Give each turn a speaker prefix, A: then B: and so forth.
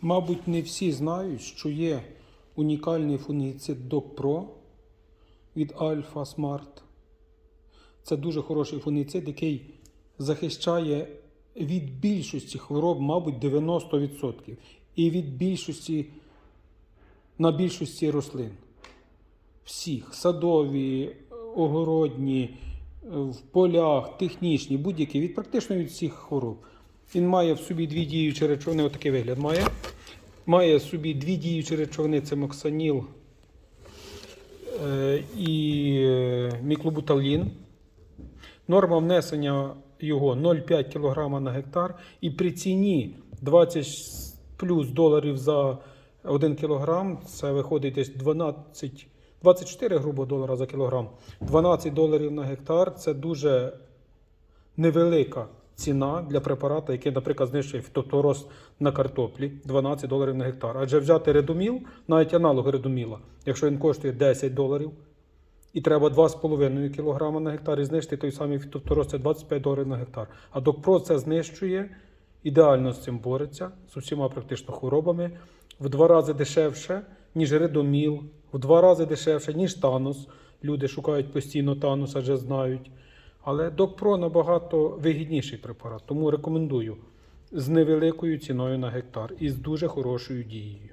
A: Мабуть, не всі знають, що є унікальний фунгіцид DocPro від Alpha Smart. Це дуже хороший фунгіцид, який захищає від більшості хвороб, мабуть, 90%. І від більшості на більшості рослин. Всіх садові, огородні, в полях, технічні, будь-які, від практично від всіх хвороб. Він має в собі дві діючі речовини, отакий вигляд має. Має в собі дві діючі речовини це моксаніл е, і е, міклобуталін. Норма внесення його 0,5 кг на гектар. І при ціні 20 плюс доларів за 1 кг, це виходить десь 12, 24 грубо долара за кілограм. 12 доларів на гектар це дуже невелика ціна для препарата, який, наприклад, знищує фітофтороз на картоплі 12 доларів на гектар. Адже взяти редоміл, навіть аналог редоміла, якщо він коштує 10 доларів, і треба 2,5 кг на гектар і знищити той самий фітофтороз, це 25 доларів на гектар. А Докпро це знищує, ідеально з цим бореться, з усіма практично хворобами, в два рази дешевше, ніж редоміл, в два рази дешевше, ніж танус. Люди шукають постійно танус, адже знають. Але Докпро набагато вигідніший препарат, тому рекомендую з невеликою ціною на гектар і з дуже хорошою дією.